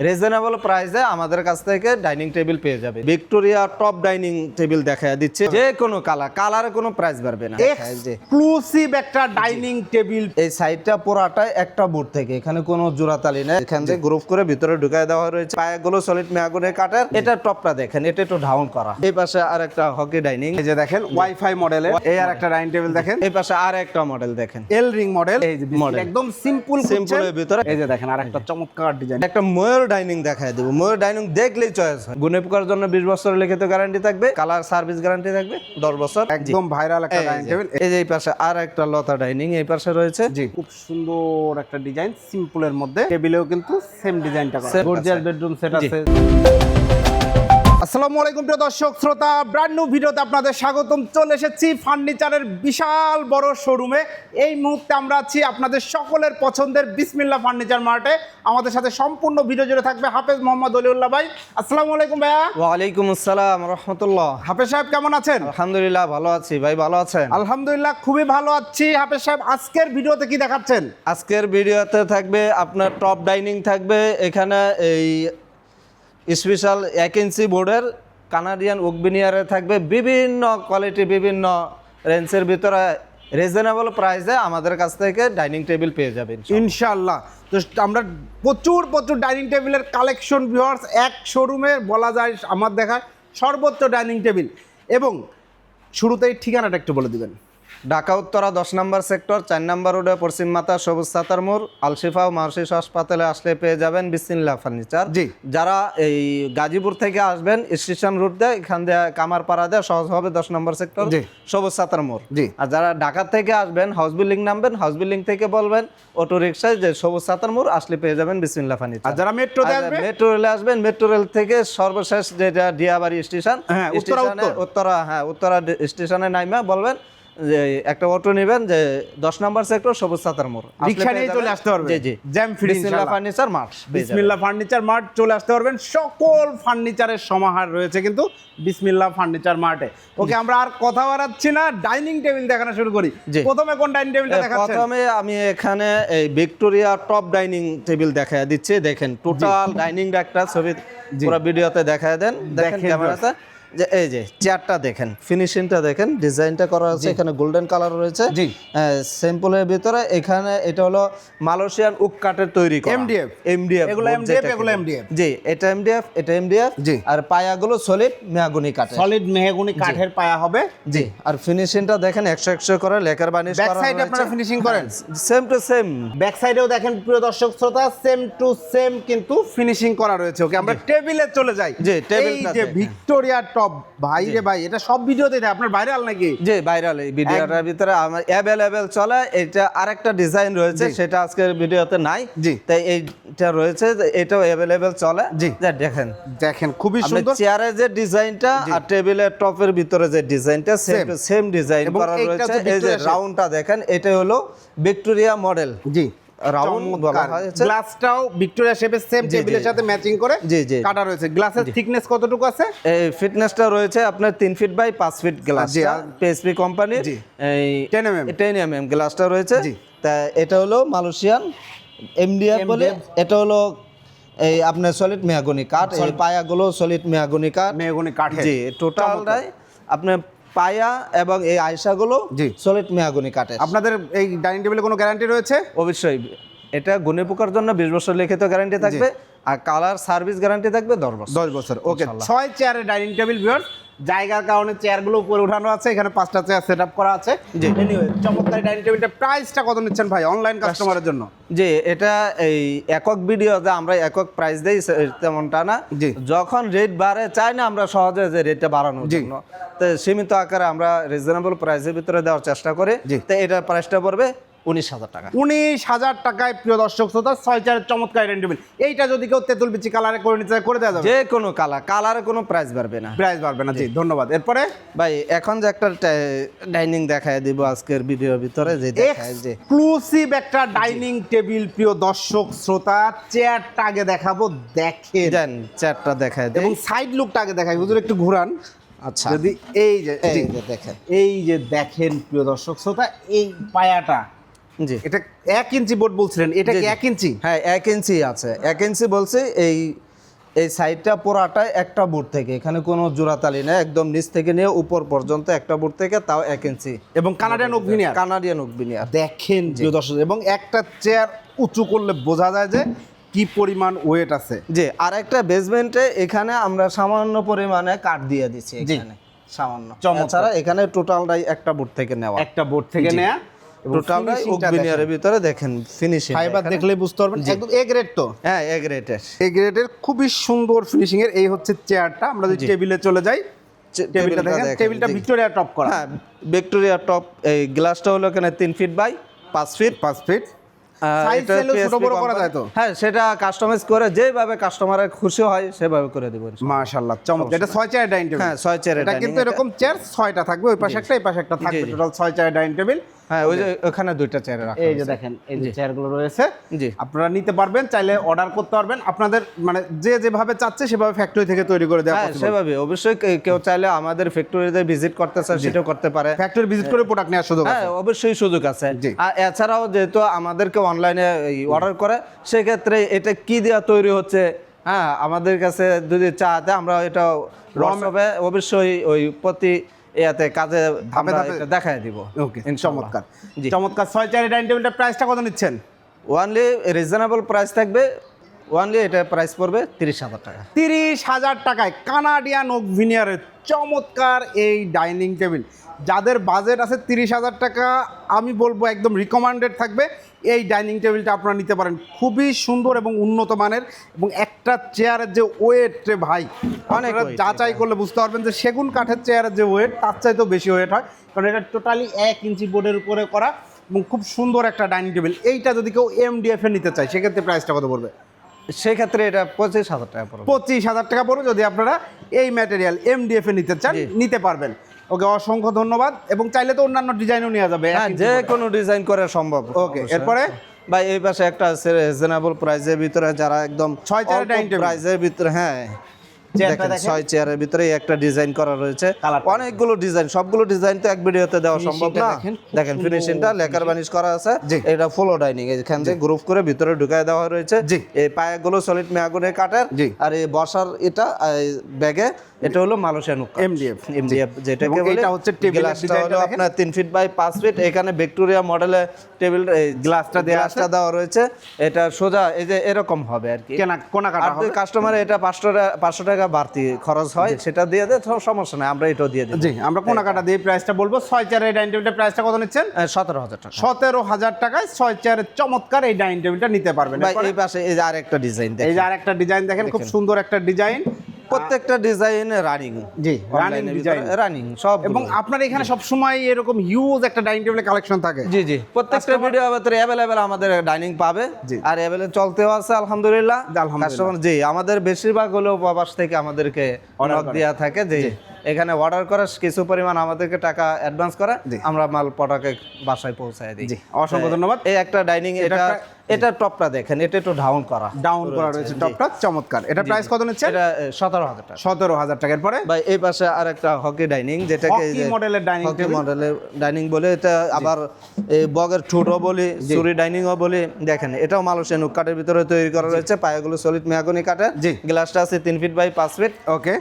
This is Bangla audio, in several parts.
রিজনেবল প্রাইসে আমাদের কাছ থেকে ডাইনিং টেবিল পেয়ে যাবে। ভিক্টোরিয়া টপ ডাইনিং টেবিল দেখা দিচ্ছে। যে কোনো কালার কালারে কোনো প্রাইস বাড়বে না। এক্সক্লুসিভ একটা ডাইনিং টেবিল এই সাইডটা পুরাটাই একটা বোর্ড থেকে। এখানে কোনো জোড়াতালি নেই। এখান থেকে গ্রুপ করে ভিতরে ঢুকায় দেওয়া রয়েছে। পায়াগুলো সলিড মেয়াগুনের কাঠের। এটা টপটা দেখেন। এটা একটু ডাউন করা। এই পাশে আর একটা হকি ডাইনিং এই যে দেখেন ওয়াইফাই মডেলের এই আর একটা ডাইনিং টেবিল দেখেন। এই পাশে আর একটা মডেল দেখেন। এল রিং মডেল এই Model। একদম সিম্পল এর ভিতরে। এই যে দেখেন আর একটা চমৎকার ডিজাইন একটা ময়ূর ডাইনিং দেখায় দেবো। ময়ূর ডাইনিং দেখলেই চয়েস হয়। গুনে পোকার জন্য বিশ বছরের লিখিত গ্যারান্টি থাকবে কালার সার্ভিস গ্যারান্টি থাকবে দশ বছর। একদম ভাইরাল একটা ডাইনিং টেবিল এই যে এই পাশে আর একটা লতা ডাইনিং এই পাশে রয়েছে। জি। খুব সুন্দর একটা ডিজাইন সিম্পলের মধ্যে। টেবিলেও কিন্তু সেম ডিজাইনটা করা। গর্জিয়াস বেডরুম সেট আছে। আসসালামু আলাইকুম প্রিয় দর্শক শ্রোতা ব্র্যান্ড নিউ ভিডিওতে আপনাদের স্বাগতম। চলে এসেছি ফার্নিচারের বিশাল বড় শোরুমে এই মুহূর্তে আমরা আছি আপনাদের সকলের পছন্দের বিসমিল্লা ফার্নিচার মার্টে। আমাদের সাথে সম্পূর্ণ ভিডিও জুড়ে থাকবে হাফেজ মোহাম্মদ অলিউল্লাহ ভাই। আসসালামু আলাইকুম ভাইয়া। ওয়ালাইকুম আসসালাম রহমতুল্লাহ। হাফেজ সাহেব কেমন আছেন? আলহামদুলিল্লাহ ভালো আছি। ভাই ভালো আছেন? আলহামদুলিল্লাহ খুবই ভালো আছি। হাফেজ সাহেব আজকের ভিডিওতে কি দেখাচ্ছেন? আজকের ভিডিওতে থাকবে আপনার টপ ডাইনিং থাকবে। এখানে এই স্পেশাল এক ইঞ্চি বোর্ডের কানাডিয়ান উকবিনিয়ারে থাকবে বিভিন্ন কোয়ালিটি, বিভিন্ন রেঞ্জের ভিতরে রিজনেবল প্রাইসে আমাদের কাছ থেকে ডাইনিং টেবিল পেয়ে যাবেন ইনশাল্লাহ তো আমরা প্রচুর প্রচুর ডাইনিং টেবিলের কালেকশন ভিউয়ার্স এক শোরুমে বলা যায়, আমার দেখা সর্বোচ্চ ডাইনিং টেবিল। এবং শুরুতেই ঠিকানাটা একটু বলে দিবেন। ঢাকা উত্তরা দশ নম্বর সেক্টর চার নম্বর রোডে পশ্চিম মাতা সবুজ সাতার মোড় আলশিফা ও মার্সিস হাসপাতালে আসলে পেয়ে যাবেন বিসমিল্লা ফার্নিচার জি। যারা এই গাজীপুর থেকে আসবেন স্টেশন রুট দিয়ে এখান দিয়ে কামারপাড়া দিয়ে সহজ হবে দশ নম্বর সেক্টর। সবুজ সাতার মোড় জি। আর যারা ঢাকা থেকে আসবেন হাউস বিল্ডিং নামবেন হাউস বিল্ডিং থেকে বলবেন অটো রিক্সায় যে সবুজ সাতার মোড় আসলে পেয়ে যাবেন বিসমিল্লা ফার্নিচার আর যারা মেট্রো মেট্রো রেলে আসবেন মেট্রো রেল থেকে সর্বশেষ যেটা ডিয়াবাড়ি স্টেশন হ্যাঁ, উত্তরা স্টেশনে- উত্তরা হ্যাঁ উত্তরা স্টেশনে নাইমা বলবেন যে একটা অটো নেবেন যে দশ নম্বর সেক্টর সবুজ সাতার মোড়। রিক্সা নিয়ে চলে আসতে পারবেন। জি জি। Jam free furniture mart Bismillah furniture mart চলে আসতে পারবেন। সকল ফার্নিচারের সমাহার রয়েছে কিন্তু বিসমিল্লা ফার্নিচার মার্টে ওকে আমরা আর কথা বাড়াচ্ছি না। ডাইনিং টেবিল দেখানো শুরু করি। প্রথমে কোন ডাইনিং টেবিলটা দেখাচ্ছেন? প্রথমে আমি এখানে এই ভিক্টোরিয়া টপ ডাইনিং টেবিল দেখা দিচ্ছি। দেখেন টোটাল ডাইনিং একটা ছবি পুরো ভিডিওতে দেখা দেন। দেখেন দেখেন ক্যামেরাতে। যে এই যে চেয়ারটা দেখেন। ফিনিশিংটা দেখেন ডিজাইনটা করা আছে এখানে গোল্ডেন কালার রয়েছে। জি। সিম্পলের ভিতরে এখানে এটা হলো মালয়েশিয়ান উক কাঠের তৈরি করা। MDF এমডিএফ এগুলো MDF, এগুলো MDF জি এটা এমডিএফ এটা এমডিএফ জি। আর পায়াগুলো সলিড মেয়াগুনি কাঠের। সলিড মেহগুনি কাঠের পায়া হবে। জি আর ফিনিশিংটা দেখেন একশো একশো করে লেকার বানিশ ব্যাক করা সাইডে আপনারা ফিনিশিং করেন। সেম টু সেম ব্যাক সাইডেও দেখেন প্রিয় দর্শক শ্রোতা সেম টু সেম কিন্তু ফিনিশিং করা রয়েছে। ওকে আমরা টেবিলে চলে যাই। জি, এই টেবিলটা যে ভিক্টোরিয়া টপ ভাই রে ভাই এটা সব ভিডিওতে আপনার ভাইরাল নাকি? যে ভাইরাল এই ভিডিওটার ভিতরে আমার অ্যাভেলেবেল চলে এটা আরেকটা ডিজাইন রয়েছে সেটা আজকের ভিডিওতে নাই জি। তাই এইটা রয়েছে এটাও অ্যাভেলেবেল চলে। জি। দেখেন। দেখেন খুবই সুন্দর। চেয়ারের যে ডিজাইনটা আর টেবিলের টপের ভিতরে যে ডিজাইনটা সেম সেম ডিজাইন করা রয়েছে এই যে। রাউন্ডটা দেখেন এটা হলো ভিক্টোরিয়া মডেল জি। রাউন্ড বলা হয়েছে গ্লাসটাও ভিক্টোরিয়া শেপের সেম টেবিলের সাথে ম্যাচিং করে জি, জি। কাটা রয়েছে। গ্লাসের থিকনেস কতটুকু আছে? এই ফিটনেসটা রয়েছে আপনার তিন ফিট বাই পাঁচ ফিট গ্লাস জি, পিএসপি কোম্পানির। এই 10 mm টেন এম এম গ্লাসটা রয়েছে। জি। তা এটা হলো মালয়েশিয়ান এমডিএফ বলে। এটা হলো এই আপনার সলিড মেয়াগুনি কাঠ। এই পায়াগুলো সলিড মেয়াগুনি কাঠ। মেহগুনি কাঠের জি টোটালটাই আপনার পায়া এবং এই আয়সাগুলো জি। সলিড মেয়াগুনি কাটে আপনাদের এই ডাইনিং টেবিলে কোনো গ্যারান্টি রয়েছে? অবশ্যই। এটা গুনে পোকার জন্য বিশ বছর লিখিত গ্যারান্টি থাকবে। আর কালার সার্ভিস গ্যারান্টি থাকবে দশ বছর। দশ বছর। ওকে ছয় চেয়ারের ডাইনিং টেবিল ভিউয়ার জায়গার কারণে চেয়ারগুলো উপরে উঠানো আছে এখানে পাঁচটা চেয়ার সেট আপ করা আছে। চমৎকার ডাইনিং টেবিলটা প্রাইসটা কত নিচ্ছেন ভাই অনলাইন কাস্টমারের জন্য? যে এটা এই একক ভিডিও যে আমরা একক প্রাইস দেই তেমনটা না। যখন রেট বাড়ে চাই না আমরা সহজে যে রেটটা বাড়ানোর। জন্য। তো সীমিত আকারে আমরা রিজনেবল প্রাইসের ভিতরে দেওয়ার চেষ্টা করি। তো এটার প্রাইসটা পড়বে উনিশ হাজার টাকা। উনিশ হাজার টাকায় প্রিয় দর্শক শ্রোতা ছয় চেয়ারের চমৎকার ডাইনিং টেবিল এইটা যদি কেউ তেঁতুল বিচি কালারে করে নিতে করে দেওয়া যাবে। যে কোনো কালার কালারে কোনো প্রাইস বাড়বে না। প্রাইস বাড়বে না জি ধন্যবাদ। এরপরে? ভাই এখন যে একটা ডাইনিং দেখায় দিব আজকের ভিডিওর ভিতরে যে এক্সক্লুসিভ একটা ডাইনিং টেবিল প্রিয় দর্শক শ্রোতা চেয়ারটা আগে দেখাবো দেখে দেন চারটা দেখায় এবং সাইড লুকটা আগে দেখাই হুজুর একটু ঘুরান। আচ্ছা। যদি এই যে দেখেন। এই যে দেখেন প্রিয় দর্শক শ্রোতা এই পায়াটা জি। এটা এক ইঞ্চি বোর্ড বলছিলেন এটা কি এক ইঞ্চি? হ্যাঁ এক ইঞ্চি আছে। এক ইঞ্চি বলছে এই এই সাইডটা পুরাটাই একটা বুট থেকে এখানে কোনো জোড়াতালি নেই একদম নিচ থেকে নিয়ে উপর পর্যন্ত একটা বুট থেকে তাও এক ইঞ্চি। এবং কানাডিয়ান ওভিনিয়ার কানাডিয়ান উকবিনিয়ার দেখেন প্রিয় দর্শক এবং একটা চেয়ার উঁচু করলে বোঝা যায় যে কি পরিমাণ ওয়েট আছে। জি আর একটা বেসমেন্টে এখানে আমরা সামান্য পরিমাণে কাঠ দিয়ে দিচ্ছি এখানে সামান্য। এছাড়া এখানে টোটালটাই একটা বোর্ড থেকে নেওয়া। একটা বোর্ড থেকে জি। নেয়া টোটালটাই উকবিনিয়ারের ভিতরে দেখেন ফিনিশিং ফাইবার দেখলে বুঝতে পারবেন একদম এ গ্রেড তো। হ্যাঁ এ গ্রেটের এ গ্রেডের খুবই সুন্দর ফিনিশিং এর এই হচ্ছে চেয়ারটা আমরা যদি টেবিলে চলে যাই টেবিলটা দেখেন টেবিলটা ভিক্টোরিয়া টপ করা। হ্যাঁ ভিক্টোরিয়া টপ এই গ্লাসটা হলো এখানে তিন ফিট বাই পাঁচ ফিট পাঁচ ফিট? হ্যাঁ সেটা কাস্টমাইজ করে যেভাবে কাস্টমারের খুশি হয় সেভাবে করে দেবো মাশাআল্লাহ চমৎকার। এটা ছয় চেয়ার ডাইনিং টেবিল হ্যাঁ ছয় এটা কিন্তু এরকম চেয়ার ছয়টা থাকবে ওই পাশে একটা এই পাশে একটা থাকবে। টোটাল ছয় চেয়ার ডাইনিং টেবিল হ্যাঁ ওই যে ওখানে দুইটা চেয়ার রাখা এই যে দেখেন এই যে চেয়ারগুলো রয়েছে। জি। আপনারা নিতে পারবেন চাইলে অর্ডার করতে পারবেন। আপনাদের মানে যে যেভাবে চাচ্ছে সেভাবে ফ্যাক্টরি থেকে তৈরি করে দেওয়া হ্যাঁ সেভাবে। অবশ্যই কেউ চাইলে আমাদের ফ্যাক্টরিতে ভিজিট করতে চায় সেটাও করতে পারে। ফ্যাক্টরি ভিজিট করে প্রোডাক্ট নেওয়ার সুযোগ হ্যাঁ আছে। অবশ্যই সুযোগ আছে। আর এছাড়াও যেহেতু আমাদেরকে অনলাইনে অর্ডার করে সেক্ষেত্রে এটা কি দেওয়া তৈরি হচ্ছে? হ্যাঁ আমাদের কাছে যদি চাতে আমরা এটা হোয়াটসঅ্যাপে অবশ্যই ওই প্রতি ইয়াতে কাজে ধাপে ধাপে- দেখাই দিব। ওকে চমৎকার। চমৎকার। ছয় চারি ডাইনিং টেবিলটা প্রাইসটা কত নিচ্ছেন? ওয়ানলি রিজনেবল প্রাইস থাকবে। ওয়ানলি এটা প্রাইস পড়বে তিরিশ হাজার টাকা। তিরিশ হাজার টাকায় কানাডিয়ান ওক ভিনিয়ারের চমৎকার এই ডাইনিং টেবিল। যাদের বাজেট আছে তিরিশ হাজার টাকা আমি বলব একদম রিকমান্ডেড থাকবে। এই ডাইনিং টেবিলটা আপনারা নিতে পারেন। খুবই সুন্দর এবং উন্নত মানের এবং একটা চেয়ারের যে ওয়েট রে ভাই অনেক যাচাই করলে বুঝতে পারবেন যে সেগুন কাঠের চেয়ারের যে ওয়েট তার চাইতেও বেশি ওয়েট হয়। কারণ এটা টোটালি এক ইঞ্চি বোর্ডের উপরে করা এবং খুব সুন্দর একটা ডাইনিং টেবিল এইটা যদি কেউ এমডিএফ এ নিতে চায় সেক্ষেত্রে প্রাইসটা কত পড়বে? সেক্ষেত্রে এটা পঁচিশ হাজার টাকা পড়বে। পঁচিশ হাজার টাকা পড়বে যদি আপনারা এই ম্যাটেরিয়াল এমডিএফ এ নিতে চান নিতে পারবেন। ওকে অসংখ্য ধন্যবাদ। এবং চাইলে তো অন্যান্য ডিজাইনও নেওয়া যাবে হ্যাঁ যে কোনো ডিজাইন করা সম্ভব। ওকে এরপরে? বা এই পাশে একটা আছে রিজনেবল প্রাইসের ভিতরে যারা একদম ছয় table। প্রাইসের ভিতরে হ্যাঁ। দেখেন। ছয় চেয়ারের ভিতরে একটা ডিজাইন করা রয়েছে। অনেকগুলো ডিজাইন সবগুলো ডিজাইন তো এক ভিডিওতে দেওয়া সম্ভব না। দেখেন, ফিনিশিংটা লেকার বানিশ করা আছে। এটা ফুলো ডাইনিং এখান থেকে গ্রুপ করে ভিতরে ঢুকায় দেওয়া রয়েছে। এই পায়াগুলো সলিড মেয়াগুনের কাঠের। জি। আর এই বসার এটা ব্যাগে এটা হলো মালয়েশিয়ান MDF, এমডিএফ যেটাকে এবং বলে এটা হচ্ছে টেবিলের গ্লাসটা হলো আপনার তিন ফিট বাই পাঁচ ফিট এখানে ভিক্টোরিয়া মডেলে টেবিল গ্লাসটা দেয়া গ্লাসটা দেওয়া রয়েছে। এটা সোজা এই যে এরকম হবে আর কি। কেনা কোনা কাটা হবে। কাস্টমার এটা পাঁচশো টাকা পাঁচশো টাকা বাড়তি খরচ হয়। সেটা দিয়ে দেয় সমস্যা নাই আমরা এটাও দিয়ে দিই। জি আমরা কোনা কাটা দিয়ে প্রাইসটা বলব। ছয় চেয়ারের ডাইনিং টেবিলটার প্রাইসটা কত নিচ্ছেন? সতেরো হাজার টাকা। সতেরো হাজার টাকায় ছয় চেয়ারের চমৎকার এই ডাইনিং টেবিলটা নিতে পারবেন। ভাই এই পাশে এই যে আরেকটা ডিজাইন এই যে আর একটা ডিজাইন দেখেন খুব সুন্দর একটা ডিজাইন প্রত্যেকটা ডিজাইন রানিং জি রানিং ডিজাইন রানিং সব এবং আপনার এখানে সব সময় এরকম হিউজ একটা ডাইনিং টেবিলের কালেকশন থাকে। জি জি। প্রত্যেকটা ভিডিও ভিতরে অ্যাভেলেবেল আমাদের ডাইনিং পাবে। আর অ্যাভেলেবেল চলতেও আছে আলহামদুলিল্লাহ। আলহামদুলিল্লাহ। জি আমাদের বেশিরভাগ হলো প্রবাস থেকে আমাদেরকে অনেক দেওয়া থাকে যে এখানে অর্ডার করে কিছু পরিমাণ আমাদেরকে টাকা অ্যাডভান্স করে। আমরা মাল প্রোডাক্টে বাসায় পৌঁছায় দিই। অসংখ্য ধন্যবাদ। এই একটা ডাইনিং এটা এটা টপটা দেখেন এটা একটু ডাউন করা। ডাউন করা রয়েছে টপটা চমৎকার। এটা প্রাইস কত নিচ্ছে এটা সতেরো হাজার টাকা। সতেরো হাজার টাকার পরে ভাই এই পাশে আর একটা হকি ডাইনিং যেটাকে মডেলের ডাইনিং হকি মডেলের ডাইনিং বলে এটা আবার এই বগের ঠুটও বলি চুরি ডাইনিংও বলি। দেখেন এটাও মালয়েশিয়ান কাঠের ভিতরে তৈরি করা রয়েছে পায়াগুলো সলিড মেয়াগনি কাঠের। জি। গ্লাসটা আছে তিন ফিট বাই পাঁচ ফিট ওকে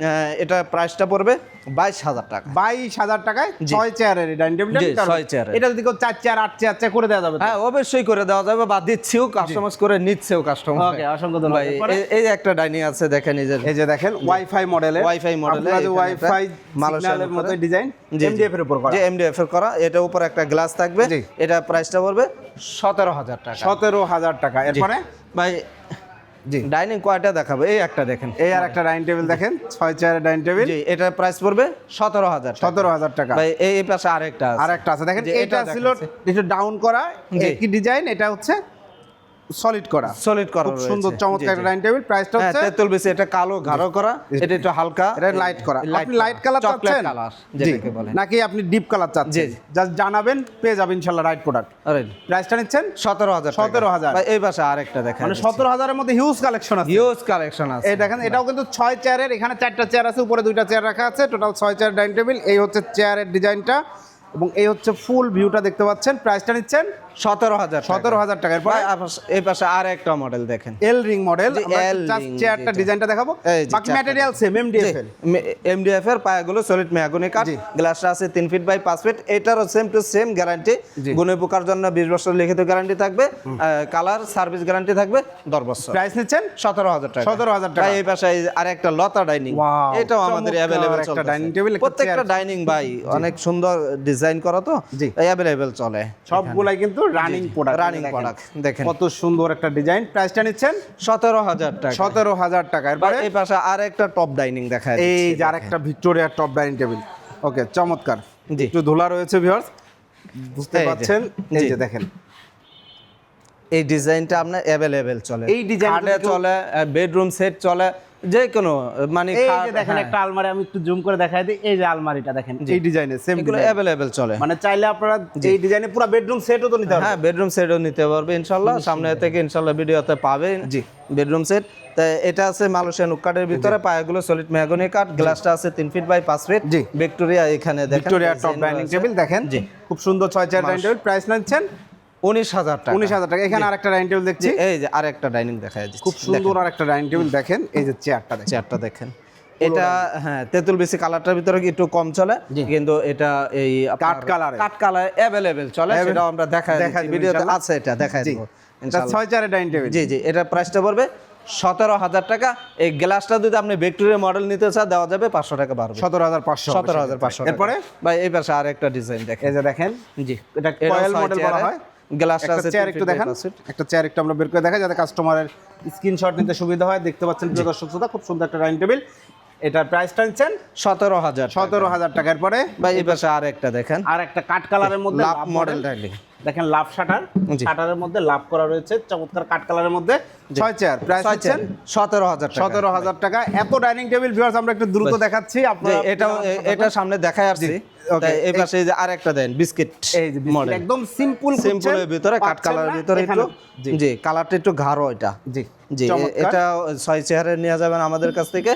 এটা প্রাইসটা পড়বে বাইশ হাজার টাকা। বাইশ হাজার টাকায় ছয় চেয়ারের ডাইনিং পারবেন। ছয় চেয়ারের। এটা যদি কেউ চার চেয়ার আট চেয়ার চেয়ার করে দেওয়া যাবে হ্যাঁ অবশ্যই করে দেওয়া যাবে বা দিচ্ছিও কাস্টমাইজ করে নিচ্ছেও কাস্টমার ওকে অসংখ্য ধন্যবাদ। এই একটা ডাইনিং আছে দেখেন এই যে। এই যে দেখেন ওয়াইফাই মডেলের আপনারা যে এখানে ওয়াইফাই একটা মতো ডিজাইন। এমডিএফ এর উপর। করা। যে এমডিএফ এর করা। এটা উপর একটা গ্লাস থাকবে। এটা প্রাইসটা পড়বে সতেরো হাজার টাকা। সতেরো হাজার টাকা। এরপরে? ভাই জি। ডাইনিং কয়টা দেখাবো। এই একটা দেখেন। এই আর একটা ডাইনিং টেবিল দেখেন ছয় চেয়ারের ডাইনিং টেবিল। জি এটা প্রাইস পড়বে সতেরো হাজার সতেরো হাজার টাকা। ভাই এই পাশে আরেকটা আছে। আর একটা আছে। দেখেন এটা এটা ছিল একটু ডাউন করা। কি ডিজাইন এটা হচ্ছে সলিড করা। সলিড করা খুব সুন্দর চমৎকার একটা ডাইনিং টেবিল প্রাইসটা হ্যাঁ হচ্ছে তেঁতুল বেশি এটা কালো গাঢ় করা এটা একটু হালকা। এটা লাইট করা। আপনি লাইট কালার চাচ্ছেন? কালার যেটাকে বলে। নাকি আপনি ডিপ কালার চাচ্ছেন? জাস্ট জানাবেন পেয়ে যাবেন ইনশাআল্লাহ রাইট প্রোডাক্ট আরে প্রাইসটা নিচ্ছেন? সতেরো হাজার 17,000 ভাই এই পাশে আরেকটা দেখেন। মানে সতেরো হাজারের মধ্যে হিউজ কালেকশন আছে। হিউজ কালেকশন আছে। এই দেখেন এটাও কিন্তু ছয় চেয়ারের এখানে চারটা চেয়ার আছে উপরে দুইটা চেয়ার রাখা আছে টোটাল ছয় চেয়ার ডাইনিং টেবিল এই হচ্ছে চেয়ারের ডিজাইনটা এবং এই হচ্ছে ফুল ভিউটা দেখতে পাচ্ছেন। প্রাইসটা নিচ্ছেন সতেরো হাজার সতেরো হাজার টাকার পরে এই পাশে আর একটা মডেল দেখেন। এল রিং মডেল চেয়ারটা। ডিজাইনটা দেখাবো। বাকি ম্যাটেরিয়াল সেম এমডিএফ এমডিএফ এর পায়াগুলো সলিড মেয়াগুনি কাঠ গ্লাসটা আছে তিন ফিট বাই পাঁচ ফিট এটারও সেম টু সেম গ্যারান্টি। গুণে পোকার জন্য বিশ বছর লিখিত গ্যারান্টি থাকবে। কালার সার্ভিস গ্যারান্টি থাকবে দশ বছর। প্রাইস নিচ্ছেন? সতেরো হাজার টাকা। 17,000 টাকা। ভাই, এই পাশে আর একটা লতা ডাইনিং এটাও আমাদের অ্যাভেলেবেল dining table, একটা প্রত্যেকটা ডাইনিং ভাই অনেক সুন্দর ডিজাইন করা তো। অ্যাভেলেবেল চলে। সবগুলাই কিন্তু রানিং প্রোডাক্ট রানিং প্রোডাক্ট দেখেন। কত সুন্দর একটা ডিজাইন প্রাইসটা নিচ্ছেন? সতেরো হাজার টাকা। সতেরো হাজার টাকা। এরপরে? এই পাশে আর একটা টপ ডাইনিং দেখা এই যে আরেকটা Victoria top dining table okay চমৎকার। জি। একটু ধুলা রয়েছে ভিউয়ার্স বুঝতে পাচ্ছেন? এই যে দেখেন। এই ডিজাইনটা আপনার অ্যাভেলেবেল চলে। এই কিন্তু- চলে বেডরুম সেট চলে যে কোনো মানে এই যে দেখেন হ্যাঁ, একটা আলমারি আমি একটু জুম করে দেখাই দিই। এই যে আলমারিটা দেখেন এই ডিজাইনে সেম এগুলো অ্যাভেলেবেল চলে। মানে চাইলে আপনারা এই ডিজাইনে পুরো বেডরুম সেটও তো নিতে হ্যাঁ পারবেন। বেডরুম সেটও নিতে পারবে ইনশাল্লাহ। সামনে থেকে ইনশাল্লাহ ভিডিওতে পাবে জি। বেডরুম সেট তা এটা আছে মালয়েশিয়ান উকাটের ভিতরে পায়াগুলো সলিড মেহগনি কাঠ। গ্লাসটা আছে তিন ফিট বাই পাঁচ ফিট জি। ভিক্টোরিয়া এখানে দেখেন। ভিক্টোরিয়া টপ ডাইনিং টেবিল দেখেন। জি। খুব সুন্দর ছয় চেয়ার ডাইনিং টেবিল প্রাইস নিচ্ছেন উনিশ হাজার টাকা। উনিশ হাজার টাকা। এখানে আরেকটা ডাইনিং টেবিল দেখছি। এই যে আরেকটা ডাইনিং দেখা যাচ্ছে। খুব সুন্দর আরেকটা ডাইনিং টেবিল দেখেন। এই যে চেয়ারটা চেয়ারটা দেখেন। এটা হ্যাঁ তেঁতুল বেশি কালারটার ভিতরে একটু কম চলে? কিন্তু এটা এই colour এ। কাঠ কালার অ্যাভেলেবেল চলে সেটাও আমরা দেখা ভিডিওতে আছে এটা দেখা দেবো ছয় ডাইনিং টেবিল। জি জি এটা প্রাইসটা পড়বে সতেরো হাজার টাকা। এই গ্লাসটা যদি আপনি ভিক্টোরিয়া মডেল নিতে চান দেওয়া যাবে পাঁচশো টাকা বাড়বে সতেরো হাজার পাঁচশো সতেরো হাজার পাঁচশো এরপরে? ভাই এই পাশে আর একটা ডিজাইন দেখেন। এই যে দেখেন। জি। এটা মডেল বলা হয়। আছে চেয়ার একটু দেখান। একটা চেয়ার একটু আমরা বের করে দেখা যাতে কাস্টমারের স্ক্রিনশট নিতে সুবিধা হয়। দেখতে পাচ্ছেন প্রিয় দর্শক শ্রোতা খুব সুন্দর একটা ডাইনিং টেবিল এটার প্রাইসটা নিচ্ছেন সতেরো হাজার সতেরো হাজার টাকার পরে ভাই এই পাশে আর একটা দেখেন আর একটা কাঠ কালারের মধ্যে মডেল ডাইনিং দেখেন লাভ শাটার। শাটারের মধ্যে লাভ করা রয়েছে চমৎকার কাঠ কালারের মধ্যে। ছয় চেয়ার প্রাইস নিচ্ছেন সতেরো হাজার সতেরো হাজার টাকা। এত ডাইনিং টেবিল ভিউয়ার্স আমরা একটু দ্রুত দেখাচ্ছি। যে আপনারা এটাও এটা সামনে দেখায় আসছি। okay. তাই এই পাশে যে আরেকটা দেন বিস্কিট এই মডেল একদম সিম্পল সিম্পলের ভিতরে কাট কালারের ভিতরে একটু। জি। কালারটা একটু গাঢ় এটা। জি জি এটা ছয় চেয়ারে নিয়ে যাবেন আমাদের কাছ থেকে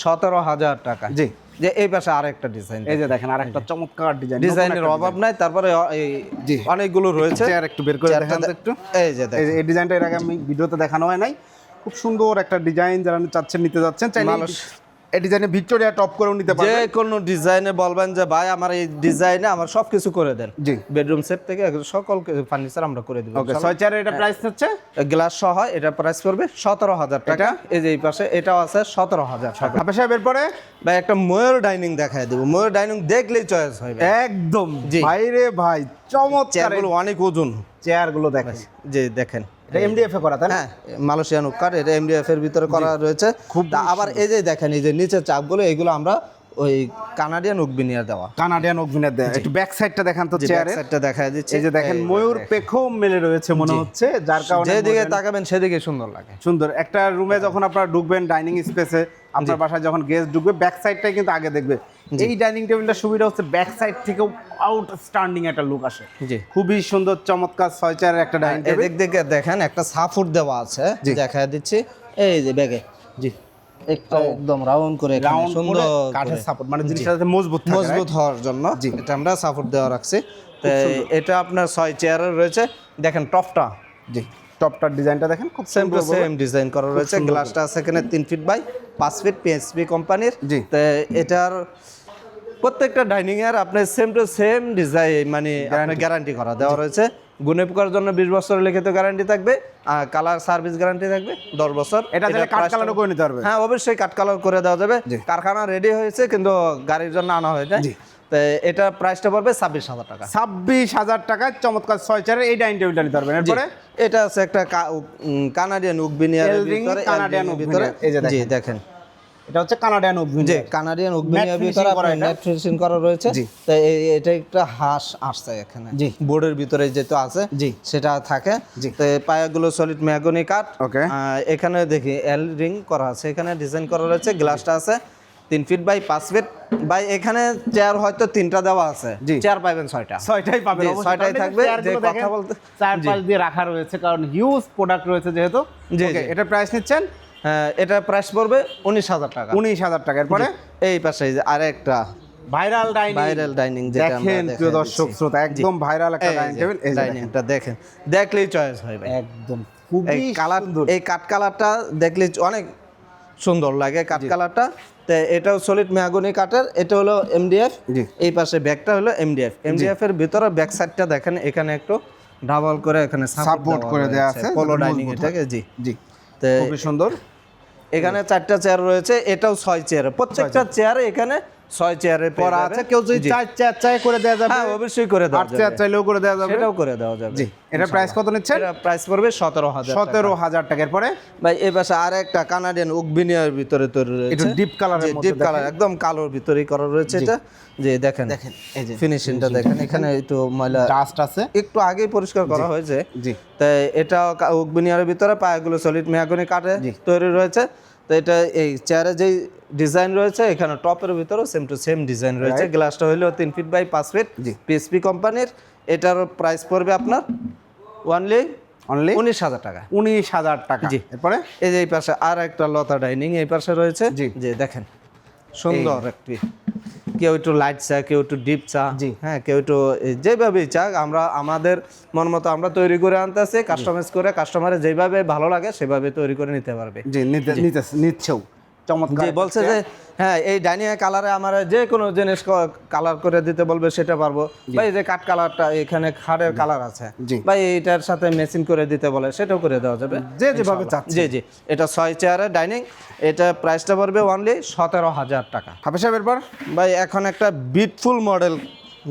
সতেরো হাজার টাকা। জি। যে এই পাশে আরেকটা ডিজাইন এই যে দেখেন আরেকটা চমৎকার ডিজাইন ডিজাইনের অভাব নাই তারপরে এই জি। অনেকগুলো রয়েছে। চেয়ার একটু বের করে দেখান একটু। এই যে দেখেন। এই ডিজাইনটা এর আগে আমি ভিডিওতে দেখানো হয় নাই। খুব সুন্দর একটা ডিজাইন যারা চাচ্ছেন নিতে যাচ্ছেন চাইলে এই ডিজাইনে ভিক্টোরিয়া টপ করেও নিতে যে পারবেন কোনো ডিজাইনে বলবেন যে ভাই আমার এই ডিজাইনে আমার সব কিছু করে দেন। জি। বেডরুম সেট থেকে সকল ফার্নিচার আমরা করে দিব। ওকে ছয় চেয়ারের এটা প্রাইস হচ্ছে? গ্লাস সহ এটা প্রাইস করবে সতেরো হাজার টাকা। এই যে এই পাশে এটাও আছে সতেরো হাজার টাকা। হাফে সাহেব এরপরে? ভাই একটা ময়ূর ডাইনিং দেখায় দেবো। ময়ূর ডাইনিং দেখলেই চয়েস হবে একদম। জি। ভাইরে ভাই চমৎকার অনেক ওজন। চেয়ারগুলো দেখেন। যে দেখেন। এটা এমডিএফ এ করা তাই হ্যাঁ মালয়েশিয়ান উপকার এটা এমডিএফ এর ভিতরে করা রয়েছে। খুব আবার এই যে দেখেন এই যে নিচের চাপগুলো এগুলো আমরা ওই কানাডিয়ান উকবিনিয়ার দেওয়া। কানাডিয়ান অগ্নিনাথ দেয় একটু ব্যাক সাইডটা দেখান তো চেয়ারের সাইডটা দেখায় দিচ্ছে। এই যে দেখেন ময়ূর পেখম মেলে রয়েছে মনে হচ্ছে যার কারণে যেদিকে তাকাবেন সেদিকে সুন্দর লাগে। সুন্দর। একটা রুমে যখন আপনারা ঢুকবেন ডাইনিং স্পেসে আপনার বাসায় যখন গেস্ট ঢুকবে ব্যাক সাইডটাই কিন্তু আগে দেখবে। এই ডাইনিং টেবিলটা সুবিধা হচ্ছে ব্যাক সাইড থেকেও আউটস্ট্যান্ডিং একটা লুক আসে। জি। খুবই সুন্দর চমৎকার ছয় চেয়ারের একটা ডাইনিং টেবিল এদিক দেখেন একটা সাফুট দেওয়া আছে। জি। দেখায় দিচ্ছি। এই যে ব্যাগে। জি। একদম রাউন্ড করে রাউন্ড সুন্দর কাঠের সাপোর্ট মানে জিনিসটা যাতে মজবুত মজবুত হওয়ার জন্য এটা আমরা সাপোর্ট দেওয়া রাখছি। এটা আপনার ছয় চেয়ারের রয়েছে। দেখেন টপটা জি টপটার ডিজাইনটা দেখেন খুব সেম টু সেম ডিজাইন করা রয়েছে। গ্লাসটা আছে এখানে তিন ফিট বাই পাঁচ ফিট পিএসপি কোম্পানির জি। এটার প্রত্যেকটা ডাইনিং এর আপনার সেম টু সেম ডিজাইন মানে আপনার গ্যারান্টি করা দেওয়া রয়েছে। গুনে পোকার জন্য বিশ বছরের লিখিত গ্যারান্টি থাকবে কালার সার্ভিস গ্যারান্টি থাকবে দশ বছর। এটা কালারও করে নিতে পারবে? হ্যাঁ অবশ্যই কাট কালার করে দেওয়া যাবে। কারখানা রেডি হয়েছে কিন্তু গাড়ির জন্য আনা হয়েছে এটা প্রাইসটা পড়বে ছাব্বিশ হাজার টাকা। ছাব্বিশ হাজার টাকায় চমৎকার ছয় চেয়ারের এই ডাইনিং টেবিলটা নিতে পারবেন। এরপরে? এটা আছে একটা কানাডিয়ান উকবিনিয়ার Eldring ভিতরে এই যে দেখেন। এটা হচ্ছে কানাডিয়ান যে অভিনয় কানাডিয়ান Matte ভিতরে আপনার এটা? নেট ফিনিশিং করা রয়েছে। তো এটা একটা হাঁস আসছে এখানে। জি। বোর্ডের ভিতরে যেহেতু আছে জি। সেটা থাকে। তো পায়াগুলো সলিড ম্যাগনি কাঠ Okay. এখানে দেখি এল রিং করা আছে। এখানে ডিজাইন করা রয়েছে গ্লাসটা আছে। তিন ফিট বাই পাঁচ ফিট বাই এখানে চেয়ার হয়তো তিনটা দেওয়া আছে। জি। চেয়ার পাবেন ছয়টা। ছয়টাই পাবেন। ছয়টাই থাকবে, যে কথা বলতে- চারপাশ দিয়ে রাখা রয়েছে কারণ হিউজ প্রোডাক্ট রয়েছে যেহেতু। জি এটা প্রাইস নিচ্ছেন। এটা প্রাইস পড়বে উনিশ হাজার টাকা। উনিশ হাজার টাকার পরে এই পাশে আরেকটা ভাইরাল ডাইনিং ভাইরাল ডাইনিং যেটা দেখেন প্রিয় দর্শক শ্রোতা একদম ভাইরাল একটা ডাইনিং টেবিল এই ডাইনিংটা দেখেন। দেখলেই চয়েস হয় ভাই। একদম খুবই কালার সুন্দর। এই কাঠ কালারটা দেখলে অনেক সুন্দর লাগে কাঠ কালারটা তো এটাও সলিড মেহাগনি কাঠের এটা হলো এমডিএফ। এই পাশে ব্যাগটা হলো এমডিএফ এমডিএফ এর ভিতরে ব্যাক সাইডটা দেখেন এখানে একটু ডাবল করে এখানে সাপোর্ট করে দেয়া আছে, পোলো ডাইনিং এটাকে জি। জি। খুবই সুন্দর। এখানে চারটা চেয়ার রয়েছে এটাও ছয় চেয়ার প্রত্যেকটা চেয়ার এখানে ছয় চেয়ারে করা আছে কেউ যদি চার চাই করে দেওয়া যাবে হ্যাঁ অবশ্যই করে দেওয়া চেয়ার চাইলেও করে দেওয়া যাবে। সেটাও করে দেওয়া যাবে। জি এটা প্রাইস কত নিচ্ছেন? এটা প্রাইস পড়বে সতেরো হাজার সতেরো হাজার টাকার পরে। ভাই এই পাশে আর একটা কানাডিয়ান উকবিনিয়ার ভিতরে তৈরি একটু ডিপ কালারের মধ্যে ডিপ কালার একদম কালোর ভিতরে করা রয়েছে এটা। যে দেখেন। দেখেন এই যে ফিনিশিংটা দেখেন এখানে একটু ময়লা ডাস্ট আছে। একটু আগেই পরিষ্কার করা হয়েছে। জি। তাই এটা উকবিনিয়ারের ভিতরে পায়াগুলো সলিড মেয়াগনি কাটে তৈরি রয়েছে। তো এটা এই চেয়ারে যেই ডিজাইন রয়েছে এখানে টপের ভিতরেও সেম টু সেম ডিজাইন রয়েছে। গ্লাসটা হইল তিন ফিট বাই পাঁচ ফিট জি। পিএসপি কোম্পানির এটার প্রাইস পড়বে আপনার ওয়ানলি অনলি উনিশ হাজার টাকা। উনিশ হাজার টাকা। জি। এরপরে? এই যে এই পাশে আর একটা লতা ডাইনিং এই পাশে রয়েছে। জি। যে দেখেন সুন্দর একটি কেউ একটু লাইট চা কেউ একটু ডিপ চা জি। হ্যাঁ কেউ একটু যেভাবেই চা আমরা আমাদের মন মতো আমরা তৈরি করে আনতেছি কাস্টমাইজ করে কাস্টমারের যেভাবে ভালো লাগে সেভাবে তৈরি করে নিতে পারবে। জি নিতে নিতে নিচ্ছেও। চমৎকার বলছে যে হ্যাঁ এই ডাইনিং কালারে আমার যে কোনো জিনিস কালার করে দিতে বলবে সেটা পারব। বা এই যে কাঠ কালারটা এখানে খাড়ের কালার আছে। বা এইটার সাথে মেশিন করে দিতে বলে সেটাও করে দেওয়া যাবে। যে যেভাবে। জি জি। এটা ছয় চেয়ারের ডাইনিং এটা প্রাইসটা পড়বে অনলি সতেরো হাজার টাকা। হাফে সাহেব এরপর? ভাই এখন একটা বিটফুল মডেল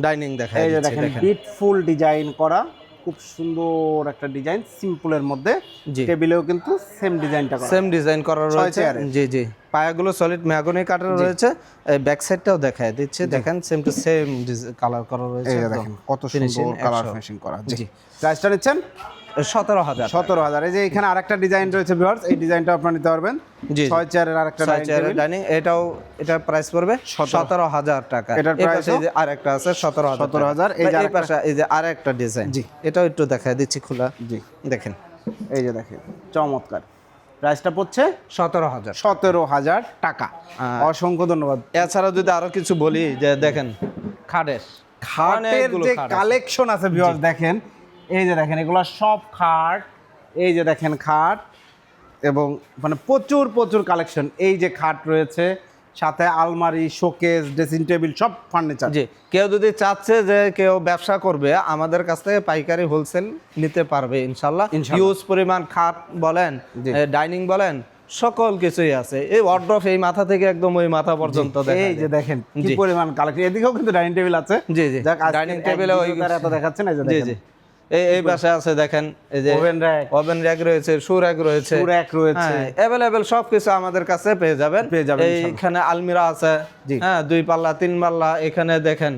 ডাইনিং দেখা এই যে দেখেন বিটফুল ডিজাইন করা খুব সুন্দর একটা ডিজাইন সিম্পলের মধ্যে। টেবিলেও কিন্তু সেম ডিজাইনটা সেম ডিজাইন করা রয়েছে। জি জি। পায়াগুলো সলিড ম্যাগনি কাটার রয়েছে। এই ব্যাক সাইডটাও দেখায় দিচ্ছে। দেখেন সেম টু সেম কালার করা রয়েছে দেখেন কত সুন্দর কালার ফিনিশিং করা। জি। প্রাইসটা নিচ্ছেন? সতেরো হাজার সতেরো হাজার। এই যে এখানে আরেকটা ডিজাইন রয়েছে ভিউয়ার্স এই ডিজাইনটা আপনারা নিতে পারবেন। জি। ছয় চেয়ারের আরেকটা ছয় চেয়ারের ডাইনিং এটাও এটার প্রাইস পড়বে সতেরো। হাজার টাকা। এটার পাশে এই যে আরেকটা আছে সতেরো হাজার 17,000 এই এই যে আরেকটা- পাশে এই যে আরেকটা ডিজাইন জি। এটাও একটু দেখা দিচ্ছি খোলা। জি। দেখেন। এই যে দেখেন চমৎকার। প্রাইসটা পড়ছে সতেরো হাজার। সতেরো হাজার টাকা। অসংখ্য ধন্যবাদ। এছাড়া যদি আরও কিছু বলি যে দেখেন খাটের। খাটের যে কালেকশন আছে। ভিউয়ার্স দেখেন এই যে দেখেন এগুলো সব খাট এই যে দেখেন খাট এবং মানে প্রচুর প্রচুর কালেকশন। এই যে খাট রয়েছে সাথে আলমারি শোকেস ড্রেসিং টেবিল সব ফার্নিচার। জি কেউ যদি চাচ্ছে যে কেউ ব্যবসা করবে আমাদের কাছ থেকে পাইকারি হোলসেল নিতে পারবে ইনশাল্লাহ। হিউজ পরিমাণ খাট বলেন ডাইনিং বলেন সকল কিছুই আছে। এই ওয়ার্ড্রফ এই মাথা থেকে একদম ওই মাথা পর্যন্ত দেখা এই যে দেখেন কি পরিমাণ কালেকশন। এদিকেও কিন্তু ডাইনিং টেবিল আছে। জি জি ডাইনিং টেবিলে ওই এত দেখাচ্ছেন এই যে জি জি। এই এই পাশে আছে দেখেন এই যে ওভেন র্যাক ওভেন র্যাক রয়েছে শু র্যাক রয়েছে। Shoe rack রয়েছে। অ্যাভেলেবেল সব কিছু আমাদের কাছে পেয়ে যাবেন। পেয়ে যাবেন এইখানে আলমিরা আছে। হ্যাঁ দুই পাল্লা তিন পাল্লা এখানে দেখেন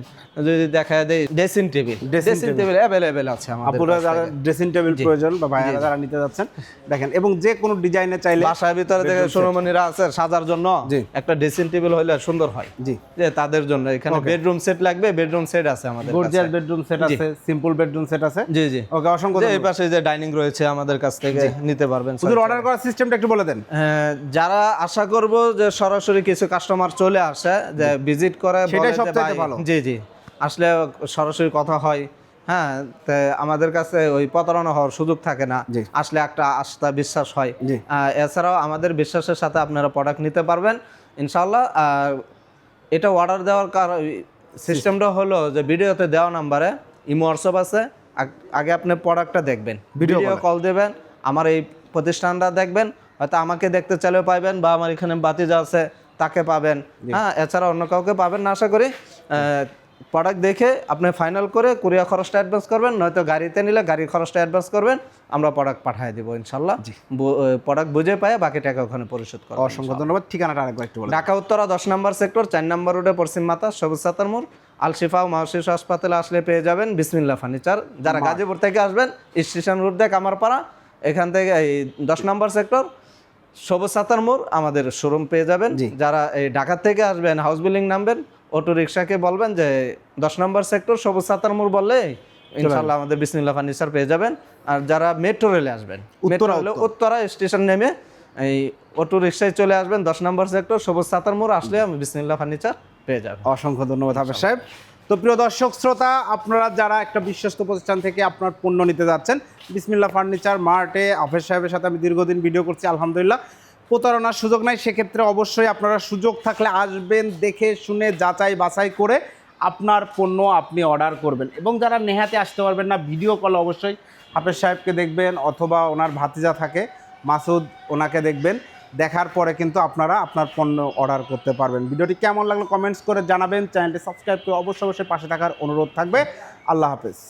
যদি দেখা দেয় dressing table dressing table available আছে আমাদের কাছে। যারা ড্রেসিং টেবিল প্রয়োজন বা যারা নিতে যাচ্ছেন দেখেন এবং যে কোনো ডিজাইনে চাইলে বাসার ভিতরে থেকে সোনমণিরা আছে সাজার জন্য। একটা ড্রেসিং টেবিল হইলে সুন্দর হয়। জি। যে তাদের জন্য। এখানে বেডরুম সেট লাগবে বেডরুম সেট আছে আমাদের গর্জিয়াস বেডরুম সেট আছে সিম্পল বেডরুম সেট আছে। জি। জি ওকে অসংখ্য এই পাশে যে ডাইনিং রয়েছে আমাদের কাছ থেকে নিতে পারবেন শুধু অর্ডার করার সিস্টেমটা একটু বলে দেন। হ্যাঁ, যারা আশা করব যে সরাসরি কিছু কাস্টমার চলে আসে যে ভিজিট করে সেটাই বলে যে সবচাইতে ভাই- ভালো। জি জি। আসলে সরাসরি কথা হয় হ্যাঁ আমাদের কাছে ওই প্রতারণা হওয়ার সুযোগ থাকে না। আসলে একটা আস্থা বিশ্বাস হয়। এছাড়াও আমাদের বিশ্বাসের সাথে আপনারা প্রোডাক্ট নিতে পারবেন। ইনশাল্লাহ আর এটা অর্ডার দেওয়ার কারণ সিস্টেমটা হলো যে ভিডিওতে দেওয়া নাম্বারে ইমো হোয়াটসঅ্যাপ আছে। আগ- আপনি প্রোডাক্টটা দেখবেন। ভিডিও। কল দেবেন আমার এই প্রতিষ্ঠানটা দেখবেন হয়তো আমাকে দেখতে চাইলেও পাবেন বা আমার এখানে বাতিজা আছে তাকে পাবেন। হ্যাঁ এছাড়া অন্য কাউকে পাবেন না আশা করি প্রোডাক্ট দেখে আপনি ফাইনাল করে কুরিয়া খরচটা অ্যাডভান্স করবেন নয়তো গাড়িতে নিলে গাড়ির খরচটা অ্যাডভান্স করবেন আমরা প্রোডাক্ট পাঠিয়ে দেবো ইনশাল্লাহ। প্রোডাক্ট বুঝে পায় বাকি টাকা ওখানে পরিশোধ করব অসংখ্য ধন্যবাদ। ঠিকানাটা আরেকবার একটু ঢাকা উত্তরা দশ নম্বর সেক্টর চার নম্বর রোডে পশ্চিম মাতা সবুজ সাতার মোড় আলশিফা ও মাহশিস হাসপাতালে আসলে পেয়ে যাবেন বিসমিল্লা ফার্নিচার যারা গাজীপুর থেকে আসবেন স্টেশন রোড দিয়ে কামারপাড়া এখান থেকে এই দশ নম্বর সেক্টর সবুজ সাতার মোড় আমাদের শোরুম পেয়ে যাবেন। যারা এই ঢাকা থেকে আসবেন হাউস বিল্ডিং নামবেন অটো রিক্সাকে বলবেন যে দশ নম্বর সেক্টর সবুজ সাতার মোড় বললে ইনশাল্লাহ আমাদের বিসমিল্লা ফার্নিচার পেয়ে যাবেন। আর যারা মেট্রো রেলে আসবেন উত্তরা, উত্তরা। স্টেশন নেমে এই অটো রিক্সায় চলে আসবেন। দশ নম্বর সেক্টর সবুজ সাতার মোড় আসলে আমি বিসমিল্লা ফার্নিচার পেয়ে যাবেন অসংখ্য ধন্যবাদ হাফেজ সাহেব। তো প্রিয় দর্শক শ্রোতা আপনারা যারা একটা বিশ্বস্ত প্রতিষ্ঠান থেকে আপনার পণ্য নিতে যাচ্ছেন বিসমিল্লা ফার্নিচার মার্টে হাফেজ সাহেবের সাথে আমি দীর্ঘদিন ভিডিও করছি আলহামদুলিল্লাহ। প্রতারণার সুযোগ নাই, সেক্ষেত্রে অবশ্যই আপনারা সুযোগ থাকলে আসবেন, দেখে শুনে যাচাই বাছাই করে আপনার পণ্য আপনি অর্ডার করবেন। এবং যারা নেহাতে আসতে পারবেন না, ভিডিও কল অবশ্যই হাফেজ সাহেবকে দেখবেন অথবা ওনার ভাতিজা থাকে, মাসুদ ওনাকে দেখবেন। দেখার পরে কিন্তু আপনারা আপনার পণ্য অর্ডার করতে পারবেন। ভিডিওটি কেমন লাগল কমেন্টস করে জানাবেন। চ্যানেলটি সাবস্ক্রাইব করে অবশ্যই অবশ্যই পাশে থাকার অনুরোধ থাকবে। আল্লাহ হাফেজ।